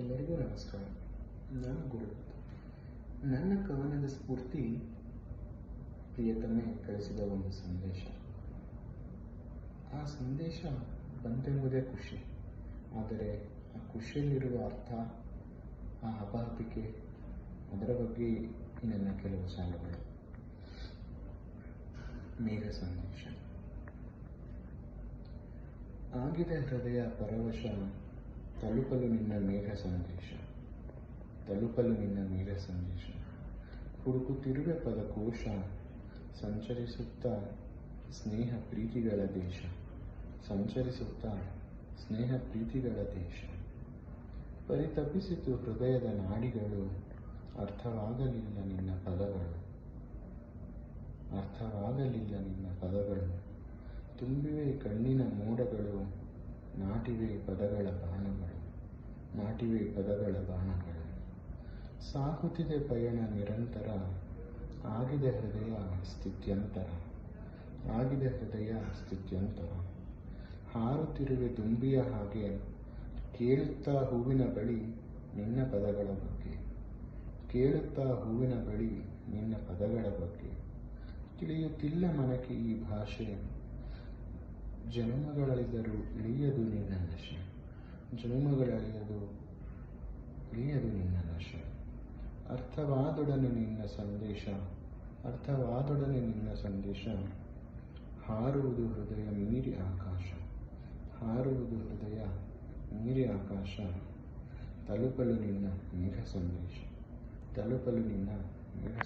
ಎಲ್ಲರಿಗೂ ನಮಸ್ಕಾರ. ನಾನು ಗುರುದತ್ತ ನನ್ನ ಕವನದ ಸ್ಫೂರ್ತಿ ಪ್ರಿಯತಮೆ ಕಳಿಸಿದ ಒಂದು ಸಂದೇಶ. ಆ ಸಂದೇಶ ಬಂತೆಂಬುದೇ ಖುಷಿ. ಆದರೆ ಆ ಖುಷಿಯಲ್ಲಿರುವ ಅರ್ಥ, ಆ ಅಪಾರ್ಥಿಕೆ ಅದರ ಬಗ್ಗೆ ನನ್ನ ಕೆಲವು ಸಾಲುಗಳು. ಮೇಘ ಸಂದೇಶ. ಆಗಿದೆ ಹೃದಯ ಪರವಶ ತಲುಪಲು ನಿನ್ನ ಮೇಘ ಸಂದೇಶ. ತಲುಪಲು ನಿನ್ನ ಮೇಘ ಸಂದೇಶ. ಹುಡುಕುತ್ತಿರುವೆ ಪದಕೋಶ ಸಂಚರಿಸುತ್ತಾ ಸ್ನೇಹ ಪ್ರೀತಿಗಳ ದೇಶ. ಸಂಚರಿಸುತ್ತಾ ಸ್ನೇಹ ಪ್ರೀತಿಗಳ ದೇಶ. ಪರಿತಪಿಸಿತು ಹೃದಯದ ನಾಡಿಗಳು, ಅರ್ಥವಾಗಲಿಲ್ಲ ನಿನ್ನ ಪದಗಳು. ಅರ್ಥವಾಗಲಿಲ್ಲ ನಿನ್ನ ಪದಗಳು. ತುಂಬಿವೆ ಕಣ್ಣಿನ ಮೋಡಗಳು. ನಾಟಿವೆ ಪದಗಳ ಬಾಣಗಳು ಮಾಟಿವೆ ಪದಗಳ ಬಾಣಗಳು. ಸಾಗುತ್ತಿದೆ ಪಯಣ ನಿರಂತರ, ಆಗಿದೆ ಹೃದಯ ಸ್ಥಿತ್ಯಂತರ ಆಗಿದೆ ಹೃದಯ ಸ್ಥಿತ್ಯಂತರ ಹಾರುತ್ತಿರುವೆ ದುಂಬಿಯ ಹಾಗೆ, ಕೇಳುತ್ತಾ ಹೂವಿನ ಬಳಿ ನಿನ್ನ ಪದಗಳ ಬಗ್ಗೆ. ಕೇಳುತ್ತಾ ಹೂವಿನ ಬಳಿ ನಿನ್ನ ಪದಗಳ ಬಗ್ಗೆ. ತಿಳಿಯುತ್ತಿಲ್ಲ ಮನಕ್ಕೆ ಈ ಭಾಷೆ. ಜನ್ಮಗಳಲ್ಲಿದ್ದರೂ ಇಳಿಯದು ನಿನ್ನ ನಶೆ. ಜನ್ಮಗಳಲ್ಲಿಯದು ಇಳಿಯದು ನಿನ್ನ ನಶೆ. ಅರ್ಥವಾದೊಡನೆ ನಿನ್ನ ಸಂದೇಶ, ಅರ್ಥವಾದೊಡನೆ ನಿನ್ನ ಸಂದೇಶ. ಹಾರುವುದು ಹೃದಯ ಮೀರಿ ಆಕಾಶ, ಹಾರುವುದು ಹೃದಯ ಮೀರಿ ಆಕಾಶ. ತಲುಪಲು ನಿನ್ನ ಮೇಘ ಸಂದೇಶ, ತಲುಪಲು ನಿನ್ನ ಮೇಘ